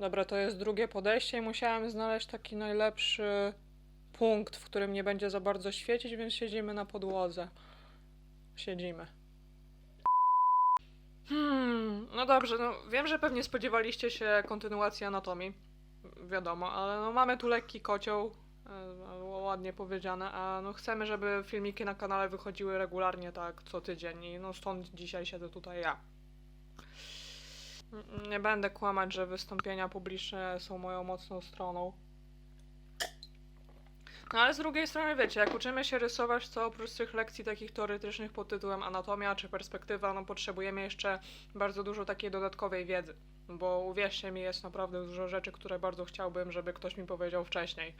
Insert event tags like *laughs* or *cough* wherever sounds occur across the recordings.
Dobra, to jest drugie podejście i musiałem znaleźć taki najlepszy punkt, w którym nie będzie za bardzo świecić, więc siedzimy na podłodze. Siedzimy. Hmm, no dobrze, no wiem, że pewnie spodziewaliście się kontynuacji anatomii. Wiadomo, ale no mamy tu lekki kocioł, e, ładnie powiedziane, a no chcemy, żeby filmiki na kanale wychodziły regularnie tak co tydzień i no stąd dzisiaj siedzę tutaj ja. Nie będę kłamać, że wystąpienia publiczne są moją mocną stroną. No ale z drugiej strony wiecie, jak uczymy się rysować, to oprócz tych lekcji takich teoretycznych pod tytułem anatomia czy perspektywa, no potrzebujemy jeszcze bardzo dużo takiej dodatkowej wiedzy. Bo uwierzcie mi, jest naprawdę dużo rzeczy, które bardzo chciałbym, żeby ktoś mi powiedział wcześniej.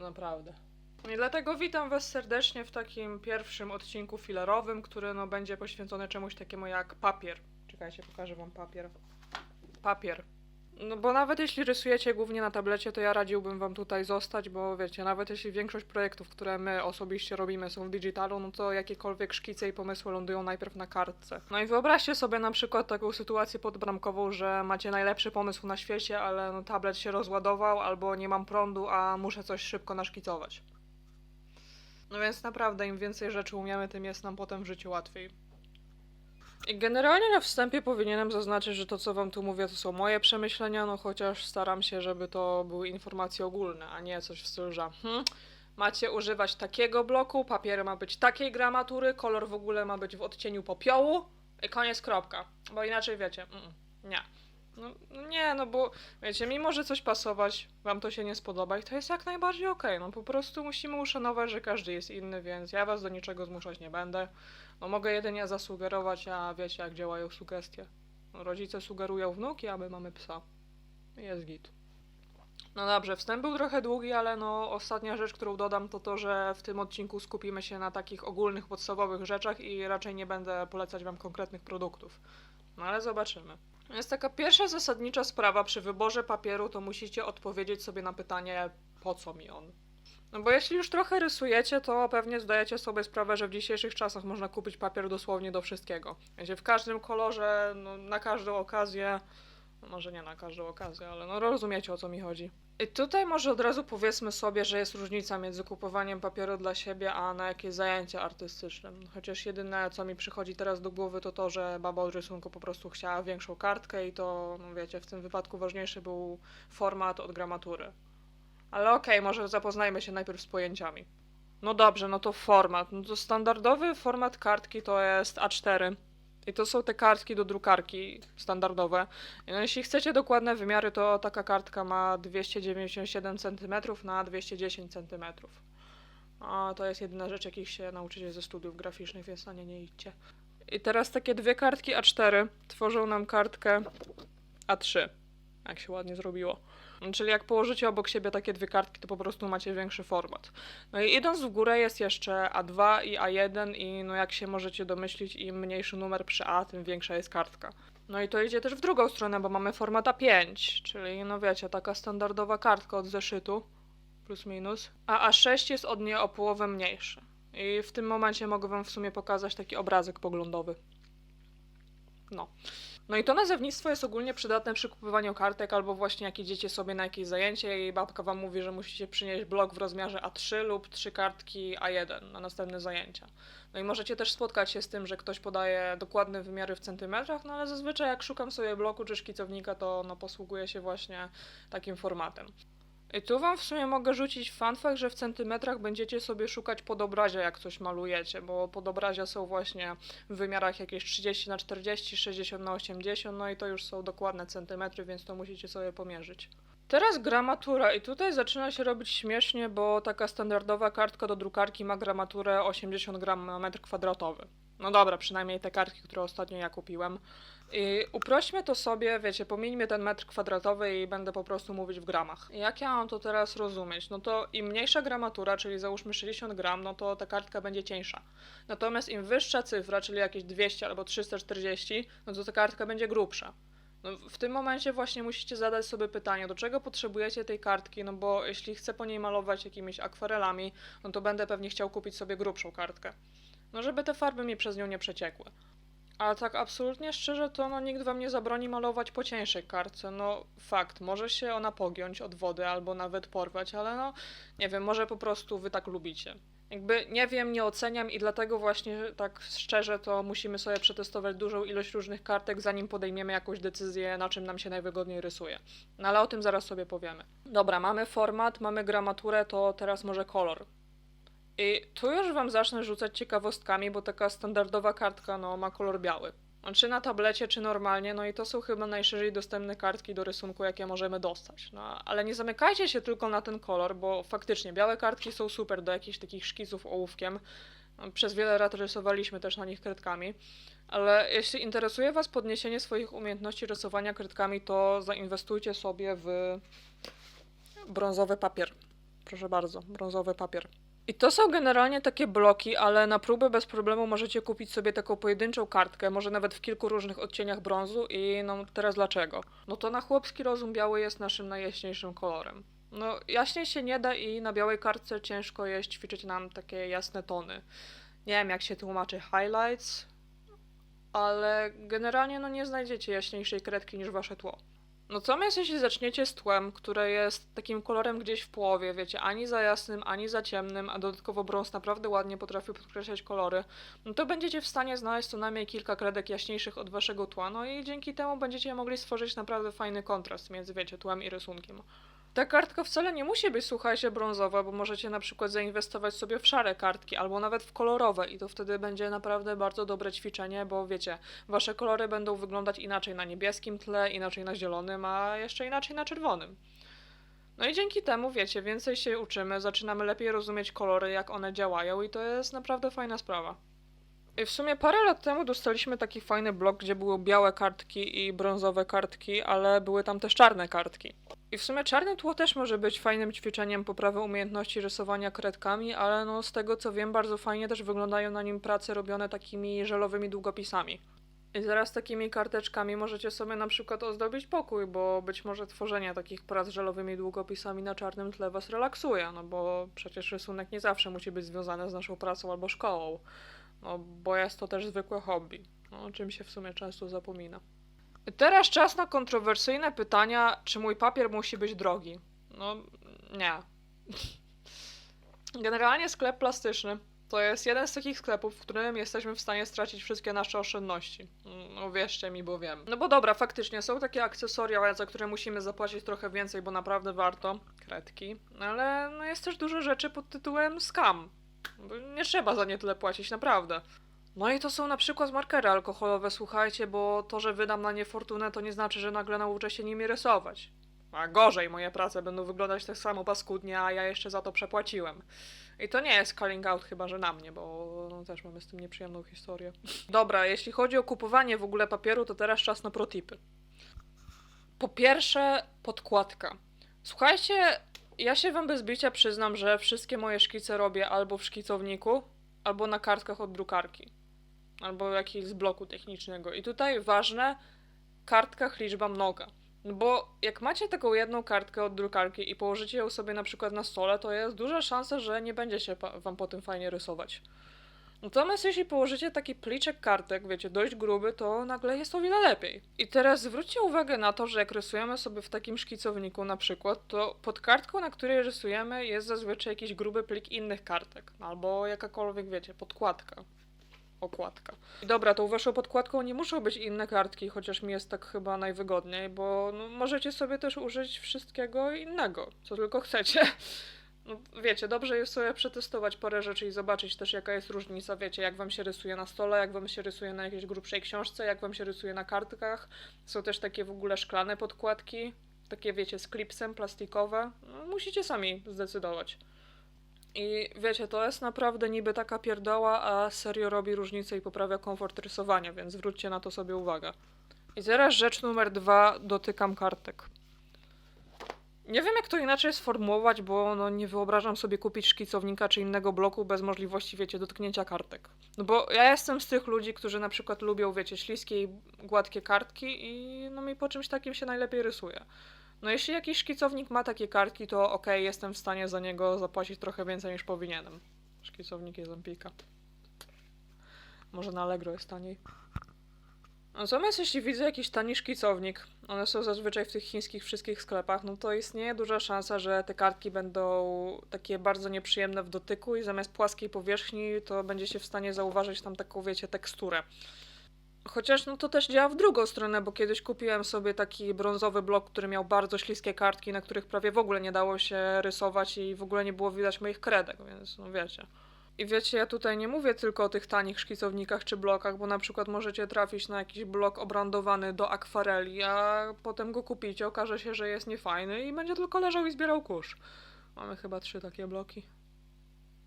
Naprawdę. I dlatego witam Was serdecznie w takim pierwszym odcinku filarowym, który no, będzie poświęcony czemuś takiemu jak papier. Czekajcie, pokażę Wam papier. Papier. No bo nawet jeśli rysujecie głównie na tablecie, to ja radziłbym wam tutaj zostać, bo wiecie, nawet jeśli większość projektów, które my osobiście robimy są w digitalu, no to jakiekolwiek szkice i pomysły lądują najpierw na kartce. No i wyobraźcie sobie na przykład taką sytuację podbramkową, że macie najlepszy pomysł na świecie, ale no tablet się rozładował, albo nie mam prądu, a muszę coś szybko naszkicować. No więc naprawdę, im więcej rzeczy umiemy, tym jest nam potem w życiu łatwiej. Generalnie na wstępie powinienem zaznaczyć, że to co wam tu mówię to są moje przemyślenia, no chociaż staram się, żeby to były informacje ogólne, a nie coś w stylu, że hmm, macie używać takiego bloku, papier ma być takiej gramatury, kolor w ogóle ma być w odcieniu popiołu i koniec kropka. Bo inaczej wiecie, mm, nie. No, no nie, no bo wiecie, mimo że coś pasować, wam to się nie spodoba i to jest jak najbardziej okej, no po prostu musimy uszanować, że każdy jest inny, więc ja was do niczego zmuszać nie będę. No mogę jedynie zasugerować, a wiecie jak działają sugestie. No, rodzice sugerują wnuki, a my mamy psa. Jest git. No dobrze, wstęp był trochę długi, ale no ostatnia rzecz, którą dodam, to to, że w tym odcinku skupimy się na takich ogólnych, podstawowych rzeczach i raczej nie będę polecać wam konkretnych produktów. No ale zobaczymy. Jest taka pierwsza zasadnicza sprawa przy wyborze papieru, to musicie odpowiedzieć sobie na pytanie, po co mi on. No bo jeśli już trochę rysujecie, to pewnie zdajecie sobie sprawę, że w dzisiejszych czasach można kupić papier dosłownie do wszystkiego. Wiecie, w każdym kolorze, no, na każdą okazję, no może nie na każdą okazję, ale no rozumiecie o co mi chodzi. I tutaj może od razu powiedzmy sobie, że jest różnica między kupowaniem papieru dla siebie, a na jakieś zajęcie artystyczne. Chociaż jedyne, co mi przychodzi teraz do głowy, to to, że baba od rysunku po prostu chciała większą kartkę i to, no wiecie, w tym wypadku ważniejszy był format od gramatury. Ale okej, może zapoznajmy się najpierw z pojęciami. No dobrze, no to format. No to standardowy format kartki to jest A4. I to są te kartki do drukarki standardowe. No jeśli chcecie dokładne wymiary, to taka kartka ma 297 cm na 210 cm. A to jest jedyna rzecz, jakich się nauczycie ze studiów graficznych, więc na nie nie idźcie. I teraz takie dwie kartki A4 tworzą nam kartkę A3. Jak się ładnie zrobiło. Czyli jak położycie obok siebie takie dwie kartki, to po prostu macie większy format. No i idąc w górę jest jeszcze A2 i A1 i no jak się możecie domyślić, im mniejszy numer przy A, tym większa jest kartka. No i to idzie też w drugą stronę, bo mamy format A5, czyli no wiecie, taka standardowa kartka od zeszytu, plus minus. A A6 jest od niej o połowę mniejszy. I w tym momencie mogę wam w sumie pokazać taki obrazek poglądowy. No. No i to nazewnictwo jest ogólnie przydatne przy kupowaniu kartek, albo właśnie jak idziecie sobie na jakieś zajęcie i babka wam mówi, że musicie przynieść blok w rozmiarze A3 lub trzy kartki A1 na następne zajęcia. No i możecie też spotkać się z tym, że ktoś podaje dokładne wymiary w centymetrach, no ale zazwyczaj jak szukam sobie bloku czy szkicownika, to no posługuję się właśnie takim formatem. I tu wam w sumie mogę rzucić fanfakt, że w centymetrach będziecie sobie szukać podobrazia, jak coś malujecie, bo podobrazia są właśnie w wymiarach jakieś 30 na 40, 60 na 80, no i to już są dokładne centymetry, więc to musicie sobie pomierzyć. Teraz gramatura i tutaj zaczyna się robić śmiesznie, bo taka standardowa kartka do drukarki ma gramaturę 80 gram na metr kwadratowy. No dobra, przynajmniej te kartki, które ostatnio ja kupiłem. I uprośćmy to sobie, wiecie, pomieńmy ten metr kwadratowy i będę po prostu mówić w gramach. Jak ja mam to teraz rozumieć? No to im mniejsza gramatura, czyli załóżmy 60 gram, no to ta kartka będzie cieńsza. Natomiast im wyższa cyfra, czyli jakieś 200 albo 340, no to ta kartka będzie grubsza. No, w tym momencie właśnie musicie zadać sobie pytanie, do czego potrzebujecie tej kartki, no bo jeśli chcę po niej malować jakimiś akwarelami, no to będę pewnie chciał kupić sobie grubszą kartkę. No żeby te farby mi przez nią nie przeciekły. A tak absolutnie szczerze, to no, nikt wam nie zabroni malować po cieńszej kartce. No fakt, może się ona pogiąć od wody albo nawet porwać, ale no nie wiem, może po prostu wy tak lubicie. Jakby nie wiem, nie oceniam i dlatego właśnie tak szczerze to musimy sobie przetestować dużą ilość różnych kartek, zanim podejmiemy jakąś decyzję, na czym nam się najwygodniej rysuje. No ale o tym zaraz sobie powiemy. Dobra, mamy format, mamy gramaturę, to teraz może kolor. I tu już wam zacznę rzucać ciekawostkami, bo taka standardowa kartka no, ma kolor biały. Czy na tablecie, czy normalnie, no i to są chyba najszerzej dostępne kartki do rysunku, jakie możemy dostać. No, ale nie zamykajcie się tylko na ten kolor, bo faktycznie białe kartki są super do jakichś takich szkiców ołówkiem. No, Przez wiele lat rysowaliśmy też na nich kredkami. Ale jeśli interesuje Was podniesienie swoich umiejętności rysowania kredkami, to zainwestujcie sobie w brązowy papier. Proszę bardzo, brązowy papier. I to są generalnie takie bloki, ale na próbę bez problemu możecie kupić sobie taką pojedynczą kartkę, może nawet w kilku różnych odcieniach brązu i no teraz dlaczego? No to na chłopski rozum biały jest naszym najjaśniejszym kolorem. No jaśniej się nie da i na białej kartce ciężko jest ćwiczyć nam takie jasne tony. Nie wiem jak się tłumaczy highlights, ale generalnie no nie znajdziecie jaśniejszej kredki niż wasze tło. No co jest, jeśli zaczniecie z tłem, które jest takim kolorem gdzieś w połowie, wiecie, ani za jasnym, ani za ciemnym, a dodatkowo brąz naprawdę ładnie potrafi podkreślać kolory, no to będziecie w stanie znaleźć co najmniej kilka kredek jaśniejszych od waszego tła, no i dzięki temu będziecie mogli stworzyć naprawdę fajny kontrast między, wiecie, tłem i rysunkiem. Ta kartka wcale nie musi być, słuchajcie, brązowa, bo możecie na przykład zainwestować sobie w szare kartki, albo nawet w kolorowe i to wtedy będzie naprawdę bardzo dobre ćwiczenie, bo wiecie, wasze kolory będą wyglądać inaczej na niebieskim tle, inaczej na zielonym, a jeszcze inaczej na czerwonym. No i dzięki temu, wiecie, więcej się uczymy, zaczynamy lepiej rozumieć kolory, jak one działają i to jest naprawdę fajna sprawa. I w sumie parę lat temu dostaliśmy taki fajny blok, gdzie były białe kartki i brązowe kartki, ale były tam też czarne kartki. I w sumie czarne tło też może być fajnym ćwiczeniem poprawy umiejętności rysowania kredkami, ale no z tego co wiem, bardzo fajnie też wyglądają na nim prace robione takimi żelowymi długopisami. I zaraz takimi karteczkami możecie sobie na przykład ozdobić pokój, bo być może tworzenie takich prac żelowymi długopisami na czarnym tle was relaksuje, no bo przecież rysunek nie zawsze musi być związany z naszą pracą albo szkołą. No bo jest to też zwykłe hobby, no, o czym się w sumie często zapomina. Teraz czas na kontrowersyjne pytania, czy mój papier musi być drogi? No, nie. *laughs* Generalnie sklep plastyczny to jest jeden z takich sklepów, w którym jesteśmy w stanie stracić wszystkie nasze oszczędności. No wierzcie mi, bo wiem. No bo dobra, faktycznie są takie akcesoria, za które musimy zapłacić trochę więcej, bo naprawdę warto. Kredki. Ale no jest też dużo rzeczy pod tytułem scam. Nie trzeba za nie tyle płacić, naprawdę. No i to są na przykład markery alkoholowe, słuchajcie, bo to, że wydam na nie fortunę, to nie znaczy, że nagle nauczę się nimi rysować. A gorzej, moje prace będą wyglądać tak samo paskudnie, a ja jeszcze za to przepłaciłem. I to nie jest calling out chyba, że na mnie, bo no, też mamy z tym nieprzyjemną historię. *laughs* Dobra, jeśli chodzi o kupowanie w ogóle papieru, to teraz czas na protipy. Po pierwsze, podkładka. Słuchajcie, ja się wam bez bicia przyznam, że wszystkie moje szkice robię albo w szkicowniku, albo na kartkach od drukarki. Albo jakiejś z bloku technicznego. I tutaj ważne, kartkach liczba mnoga. No bo jak macie taką jedną kartkę od drukarki i położycie ją sobie na przykład na stole, to jest duża szansa, że nie będzie się wam po tym fajnie rysować. Natomiast jeśli położycie taki pliczek kartek, wiecie, dość gruby, to nagle jest o wiele lepiej. I teraz zwróćcie uwagę na to, że jak rysujemy sobie w takim szkicowniku na przykład, to pod kartką, na której rysujemy, jest zazwyczaj jakiś gruby plik innych kartek. Albo jakakolwiek, wiecie, podkładka. Okładka. Dobra, tą waszą podkładką nie muszą być inne kartki, chociaż mi jest tak chyba najwygodniej, bo no, możecie sobie też użyć wszystkiego innego, co tylko chcecie. No, wiecie, dobrze jest sobie przetestować parę rzeczy i zobaczyć też jaka jest różnica, wiecie, jak wam się rysuje na stole, jak wam się rysuje na jakiejś grubszej książce, jak wam się rysuje na kartkach. Są też takie w ogóle szklane podkładki, takie wiecie, z klipsem, plastikowe. No, musicie sami zdecydować. I wiecie, to jest naprawdę niby taka pierdoła, a serio robi różnicę i poprawia komfort rysowania, więc zwróćcie na to sobie uwagę. I teraz rzecz numer dwa, dotykam kartek. Nie wiem, jak to inaczej sformułować, bo no, nie wyobrażam sobie kupić szkicownika czy innego bloku bez możliwości, wiecie, dotknięcia kartek. No bo ja jestem z tych ludzi, którzy na przykład lubią, wiecie, śliskie i gładkie kartki i no mi po czymś takim się najlepiej rysuje. No jeśli jakiś szkicownik ma takie kartki, to okej, jestem w stanie za niego zapłacić trochę więcej niż powinienem. Szkicownik jest Empika. Może na Allegro jest taniej. Natomiast jeśli widzę jakiś tani szkicownik, one są zazwyczaj w tych chińskich wszystkich sklepach, no to istnieje duża szansa, że te kartki będą takie bardzo nieprzyjemne w dotyku i zamiast płaskiej powierzchni, to będziecie w stanie zauważyć tam taką, wiecie, teksturę. Chociaż no to też działa w drugą stronę, bo kiedyś kupiłem sobie taki brązowy blok, który miał bardzo śliskie kartki, na których prawie w ogóle nie dało się rysować i w ogóle nie było widać moich kredek, więc no wiecie. I wiecie, ja tutaj nie mówię tylko o tych tanich szkicownikach czy blokach, bo na przykład możecie trafić na jakiś blok obrandowany do akwareli, a potem go kupicie, okaże się, że jest niefajny i będzie tylko leżał i zbierał kurz. Mamy chyba trzy takie bloki.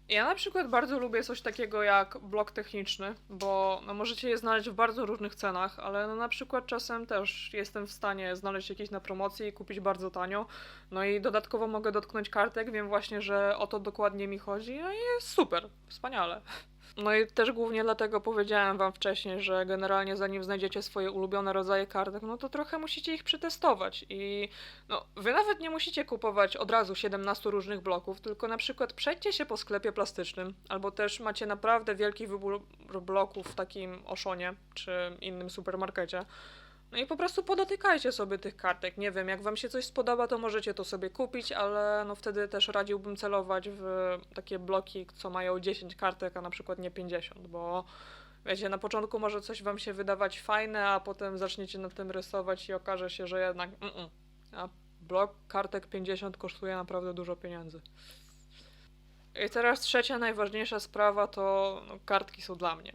Ja na przykład bardzo lubię coś takiego jak blok techniczny, bo no, możecie je znaleźć w bardzo różnych cenach, ale no, na przykład czasem też jestem w stanie znaleźć jakieś na promocji i kupić bardzo tanio. No i dodatkowo mogę dotknąć kartek, wiem właśnie, że o to dokładnie mi chodzi, no i jest super, wspaniale. No i też głównie dlatego powiedziałem wam wcześniej, że generalnie zanim znajdziecie swoje ulubione rodzaje kartek, no to trochę musicie ich przetestować i no, wy nawet nie musicie kupować od razu 17 różnych bloków, tylko na przykład przejdźcie się po sklepie plastycznym, albo też macie naprawdę wielki wybór bloków w takim Oszonie czy innym supermarkecie. No i po prostu podotykajcie sobie tych kartek. Nie wiem, jak wam się coś spodoba, to możecie to sobie kupić, ale no wtedy też radziłbym celować w takie bloki, co mają 10 kartek, a na przykład nie 50, bo wiecie, na początku może coś wam się wydawać fajne, a potem zaczniecie nad tym rysować i okaże się, że jednak mm-mm. a blok kartek 50 kosztuje naprawdę dużo pieniędzy. I teraz trzecia najważniejsza sprawa to no, kartki są dla mnie.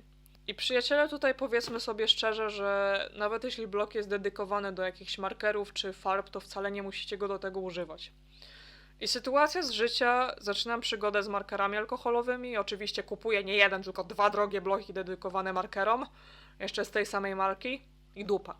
I przyjaciele, tutaj powiedzmy sobie szczerze, że nawet jeśli blok jest dedykowany do jakichś markerów czy farb, to wcale nie musicie go do tego używać. I sytuacja z życia, zaczynam przygodę z markerami alkoholowymi. Oczywiście kupuję nie jeden, tylko dwa drogie bloki dedykowane markerom, jeszcze z tej samej marki i dupa.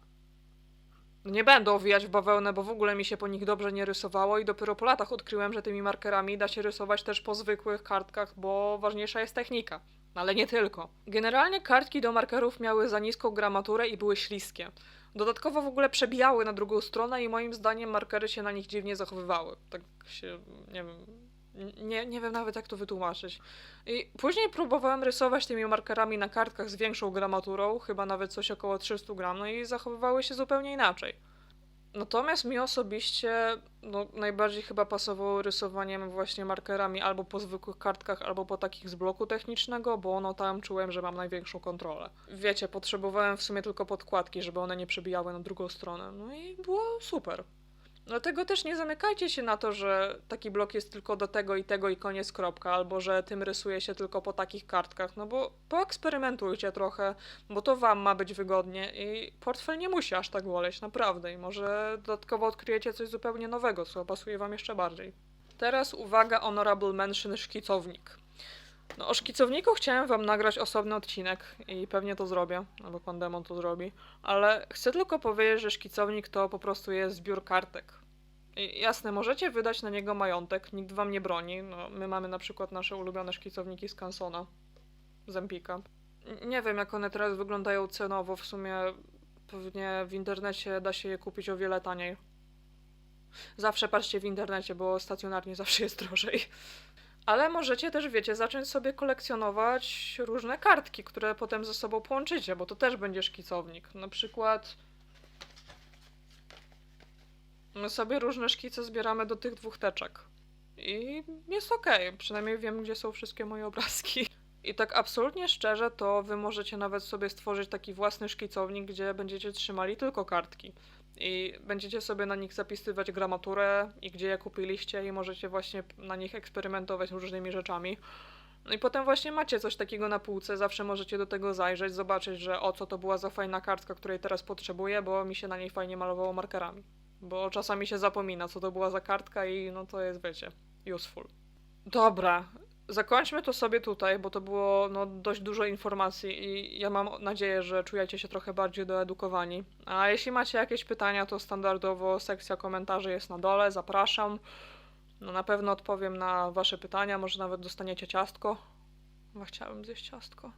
Nie będę owijać w bawełnę, bo w ogóle mi się po nich dobrze nie rysowało i dopiero po latach odkryłem, że tymi markerami da się rysować też po zwykłych kartkach, bo ważniejsza jest technika. Ale nie tylko. Generalnie kartki do markerów miały za niską gramaturę i były śliskie. Dodatkowo w ogóle przebijały na drugą stronę i moim zdaniem markery się na nich dziwnie zachowywały. Tak się, nie wiem, nie, nie wiem nawet jak to wytłumaczyć. I później próbowałem rysować tymi markerami na kartkach z większą gramaturą, chyba nawet coś około 300 gram, no i zachowywały się zupełnie inaczej. Natomiast mi osobiście no, najbardziej chyba pasowało rysowaniem właśnie markerami albo po zwykłych kartkach, albo po takich z bloku technicznego, bo no tam czułem, że mam największą kontrolę. Wiecie, potrzebowałem w sumie tylko podkładki, żeby one nie przebijały na drugą stronę. No i było super. Dlatego też nie zamykajcie się na to, że taki blok jest tylko do tego i tego i koniec kropka, albo że tym rysuje się tylko po takich kartkach, no bo poeksperymentujcie trochę, bo to wam ma być wygodnie i portfel nie musi aż tak boleć, naprawdę. I może dodatkowo odkryjecie coś zupełnie nowego, co pasuje wam jeszcze bardziej. Teraz uwaga, honorable mention szkicownik. No o szkicowniku chciałem wam nagrać osobny odcinek i pewnie to zrobię, albo pan Demon to zrobi, ale chcę tylko powiedzieć, że szkicownik to po prostu jest zbiór kartek. I jasne, możecie wydać na niego majątek, nikt wam nie broni. No, my mamy na przykład nasze ulubione szkicowniki z Kansona, z Empika. Nie wiem, jak one teraz wyglądają cenowo, w sumie pewnie w internecie da się je kupić o wiele taniej. Zawsze patrzcie w internecie, bo stacjonarnie zawsze jest drożej. Ale możecie też, wiecie, zacząć sobie kolekcjonować różne kartki, które potem ze sobą połączycie, bo to też będzie szkicownik. Na przykład my sobie różne szkice zbieramy do tych dwóch teczek. I jest okej, przynajmniej wiem, gdzie są wszystkie moje obrazki. I tak absolutnie szczerze, to wy możecie nawet sobie stworzyć taki własny szkicownik, gdzie będziecie trzymali tylko kartki. I będziecie sobie na nich zapisywać gramaturę i gdzie je kupiliście i możecie właśnie na nich eksperymentować różnymi rzeczami. No i potem właśnie macie coś takiego na półce, zawsze możecie do tego zajrzeć, zobaczyć, że o co to była za fajna kartka, której teraz potrzebuję, bo mi się na niej fajnie malowało markerami. Bo czasami się zapomina, co to była za kartka i no to jest, wiecie, useful. Dobra, zakończmy to sobie tutaj, bo to było no, dość dużo informacji i ja mam nadzieję, że czujecie się trochę bardziej doedukowani. A jeśli macie jakieś pytania, to standardowo sekcja komentarzy jest na dole, zapraszam. No na pewno odpowiem na wasze pytania, może nawet dostaniecie ciastko. Chyba chciałabym zjeść ciastko.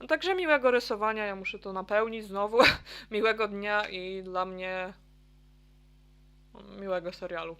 No także miłego rysowania, ja muszę to napełnić znowu. *laughs* miłego dnia i dla mnie miłego serialu.